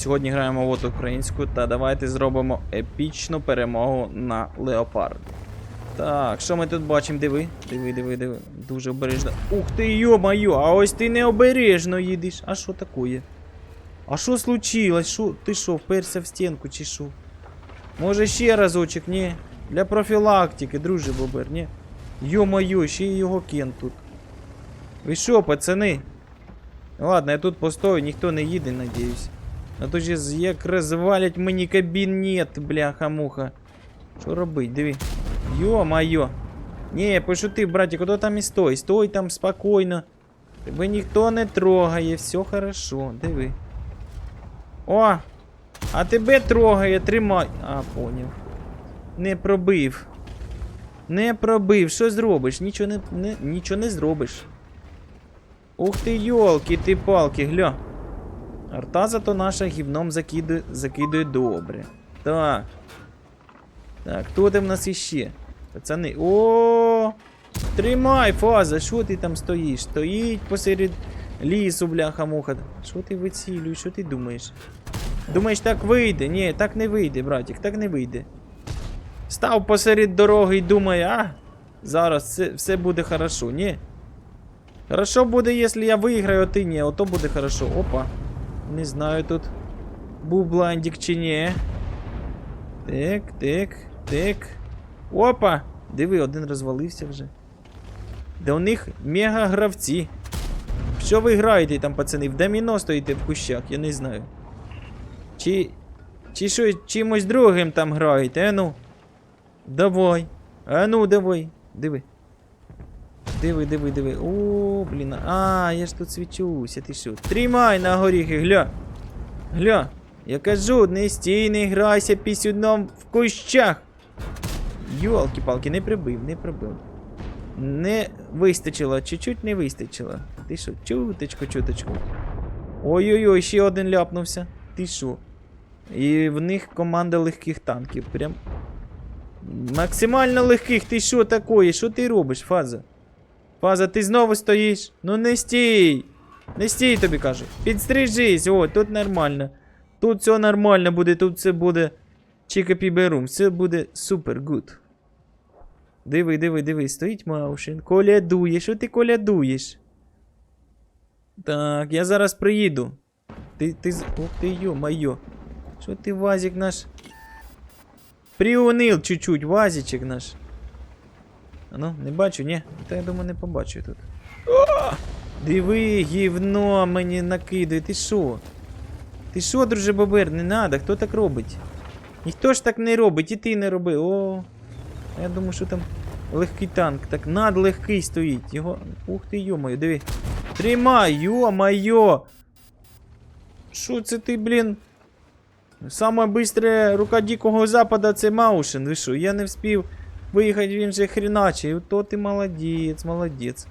Сьогодні граємо в українську та давайте зробимо епічну перемогу на Леопард. Так, що ми тут бачимо? Диви, диви, диви, диви. Дуже обережно. Ух ти, йо-моє, а ось ти необережно їдеш. А що такое? А що случилось? Шо? Ти що, вперся в стінку чи що? Може ще разочок, ні? Для профілактики, друже Бобер, ні? Йо-моє, ще й його кен тут. Ви що, пацани? Ладно, я тут постою, ніхто не їде, надіюсь. А то ж як розвалять мені кабінет, бляха-муха. Що робить, диви. Йо-моє. Ні, пошутив, братик, ото там і стой. Стой там спокійно. Тебе ніхто не трогає, все хорошо, диви. О! А тебе трогає, тримай. А, поняв. Не пробив. Не пробив. Що зробиш? Нічого не, не, нічого не зробиш. Ух ти, йолки, ти палки, гля. Арта зато наша гівном закидує, закидує добре. Так. Так, хто там в нас іще? Пацани. О! Тримай, фаза, що ти там стоїш? Стоїть посеред лісу, бляха-муха. Що ти вицілюєш, що ти думаєш? Думаєш, так вийде? Ні, так не вийде, братик, так не вийде. Став посеред дороги і думає, а, зараз все, все буде хорошо, ні? Хорошо буде, якщо я виграю, а ти ні, ото буде хорошо. Опа. Не знаю тут. Був бландик чи ні. Так, так, так. Опа! Диви, один розвалився вже. Да у них мега гравці. Що ви граєте там, пацани? В доміно стоїте в кущах, я не знаю. Чи. Чи що чимось другим там граєте, а ну? Давай. А ну, давай. Диви. Диви, диви, диви. О, блін. А, я ж тут свічуся, ти що? Тримай на горіхи, гля. Гля. Я кажу, не стій, не грайся пісюдном в кущах. Йолки-палки, не прибив, не прибив. Не вистачило, чуть-чуть не вистачило. Ти що, чуточку, чуточку. Ой-ой-ой, ще один ляпнувся. Ти що? І в них команда легких танків. Прям. Максимально легких, ти що такое? Що ти робиш, Фаза? Фаза, ти знову стоїш? Ну не стій! Не стій, тобі кажу. Підстрижись, о, тут нормально. Тут все нормально буде, тут все буде. Чікапіберум, все буде супер гуд. Диви, диви, диви, стоїть Маушин. Колядує, що ти колядуєш? Так, я зараз приїду. Ти, ти, ух ти, йо-майо. Що ти, Вазик наш? Приунил чуть-чуть, Вазичек наш. Ну, не бачу, ні? Та я думаю, не побачу тут. О! Диви, гівно мені накидує. Ти що? Ти що, друже Бобер, не надо, хто так робить? Ніхто ж так не робить, і ти не роби. О. Я думаю, що там легкий танк. Так надлегкий стоїть. Його. Ух ти, йо-моє, диви. Тримай, йо-моє! Що це ти, блін? Саме бистре рука Дикого Запада це Маушен. Ви що? Я не вспів виїхати, він же хреначий. То ти молодець, молодець.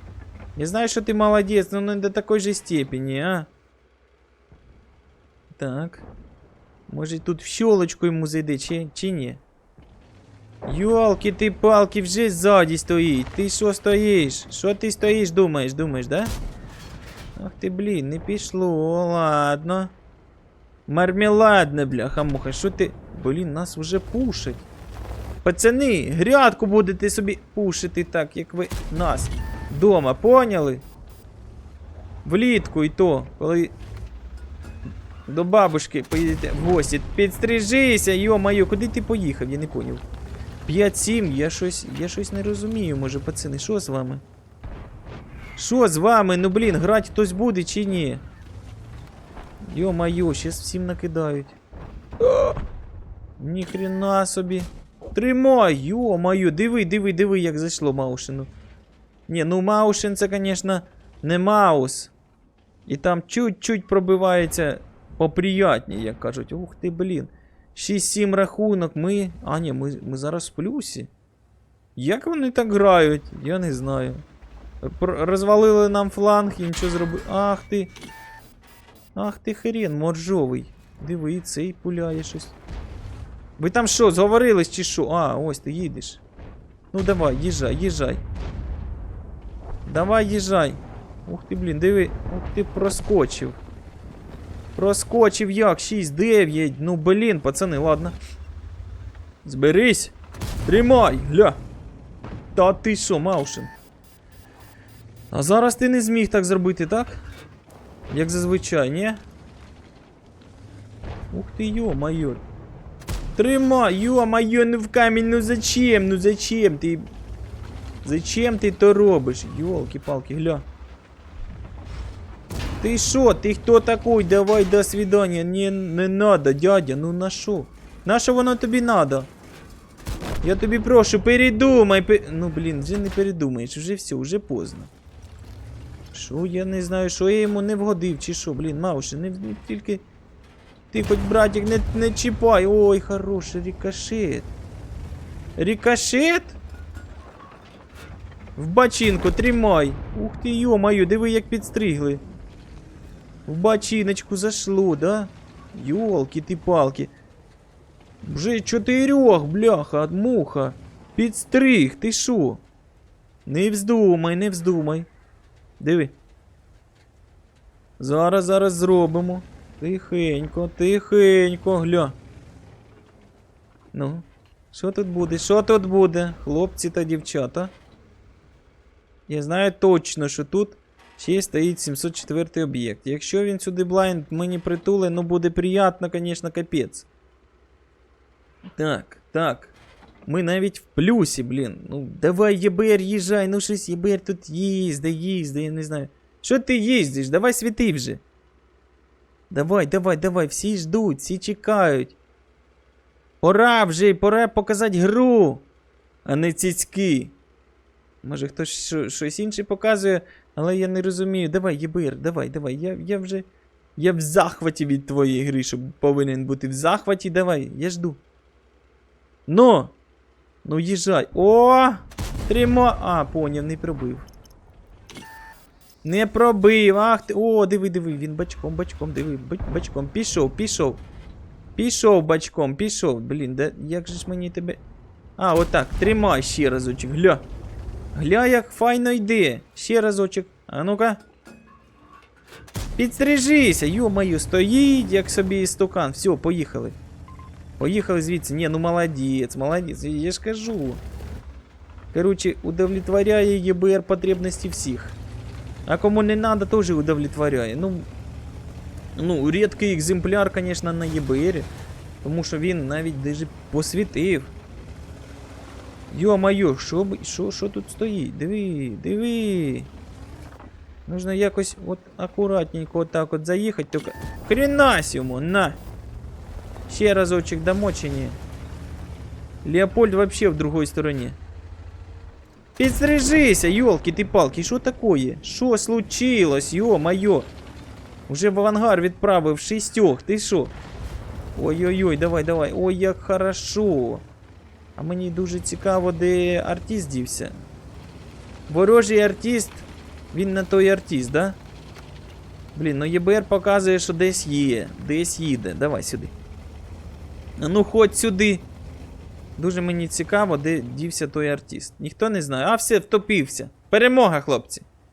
Я знаю, що ти молодець, но не до такої же степені, а? Так. Може тут в щелочку йому зайде, чи, чи ні? Йолки ти палки вже ззаді стоїть. Ти що стоїш? Що ти стоїш, думаєш, думаєш, да? Ах ти, блін, не пішло, ладно. Мармеладне, бляха муха, що ти. Блін, нас вже пушать. Пацани, грядку будете собі пушити так, як ви нас дома, поняли? Влітку і то, коли до бабушки поїдете в гості. Підстрижися, йо-моє, куди ти поїхав? Я не поняв. 5-7, я щось, я щось не розумію, може, пацани, що з вами? Що з вами? Ну блін, грати хтось буде чи ні? Йо-моє, щас всім накидають. Ніхрена собі. Тримай, йо-моє, диви, диви, диви, як зайшло Маушину. Ні, ну Маушин це, звісно, не Маус. І там чуть-чуть пробивається поприятні, як кажуть. Ух ти, блін. 6-7 рахунок, ми. А, ні, ми, ми зараз в плюсі. Як вони так грають? Я не знаю. Розвалили нам фланг і нічого зробили. Ах ти. Ах ти хрен, моржовий. Диви, цей пуляє щось. Ви там що, зговорились чи що? А, ось ти їдеш. Ну давай, їжджай, їжджай. Давай, їжджай. Ух ти, блін, диви. Ух ти проскочив. Проскочив як? 6, 9. Ну блін, пацани, ладно. Зберись. Тримай, гля. Та ти що, Маушин? А зараз ти не зміг так зробити, так? Як зазвичай, ні? Ух ти, йо-майо. Тримай, йо-майо, ну в камінь, ну зачем? Ну зачем ти? Зачем ти то робиш? Йолки-палки, гля. Ти що? Ти хто такой? Давай до свидания. Не, не надо, дядя, ну на що? На що воно тобі надо? Я тобі прошу, передумай. Пе... Ну блін, вже не передумаєш, вже все, вже поздно. Що я не знаю, що я йому не вгодив, чи що, блін, Мауше, не, не тільки. Ти хоч, братик, не, не чіпай. Ой, хороший рикошет. Рикошет? В бачинку тримай. Ух ти, йо-маю, диви, як підстригли. В бачиночку зашло, да? Йолки ти палки. Вже чотирьох, бляха, от муха. Підстриг, ти шо? Не вздумай, не вздумай. Диви. Зараз, зараз зробимо. Тихенько, тихенько, гля. Ну, що тут буде? Що тут буде, хлопці та дівчата? Я знаю точно, що тут ще стоїть 704 об'єкт. Якщо він сюди блайнд мені притули, ну буде приятно, звісно, капець. Так, так. Ми навіть в плюсі, блін. Ну, давай, ЄБР, їжджай, ну щось ЄБР тут їзди, їзди, я не знаю. Що ти їздиш? Давай світи вже. Давай, давай, давай, всі ждуть, всі чекають. Пора вже, пора показати гру, а не цицьки. Може хтось що- щось інше показує, але я не розумію. Давай, ЄБР, давай, давай. Я, я вже. Я в захваті від твоєї гри, щоб повинен бути в захваті. Давай, я жду. Ну! Ну їжджай. О! Трима. А, поняв, не пробив. Не пробив. Ах ти. О, диви, диви, він бачком, бачком, диви, бачком. Пішов, пішов. Пішов бачком, пішов. Блін, да як же ж мені тебе. А, отак, тримай ще разочок. Гля. Гля, як файно йде. Ще разочок. А ну-ка. Підстрижися, йо-моє, стоїть, як собі істукан. Все, поїхали. Поїхали звідси. Ні, ну молодець, молодець. Я ж кажу. Короче, удовлетворяє ЄБР потребності всіх. А кому не надо, тоже удовлетворяє. Ну, ну рідкий екземпляр, конечно, на ЄБР. Тому що він навіть даже посвітив. Йо-моє, що, б- що, що тут стоїть? Диви, диви. Нужно якось от акуратненько отак от заїхати, тільки. Хренась йому, на! Ще разочек дамо чи ні? Леопольд вообще в другой стороне. Підстрижися, ёлки ти палки, що такое? Що случилось, ё-моё? Уже в авангар відправив шістьох, ти що? Ой-ой-ой, давай, давай. Ой, як хорошо. А мені дуже цікаво, де артист дівся. Ворожий артист, він на той артист, да? Блін, ну ЄБР показує, що десь є, десь їде. Давай сюди. А Ну, ходь сюди. Дуже мені цікаво, де дівся той артист. Ніхто не знає. А все, втопився. Перемога, хлопці.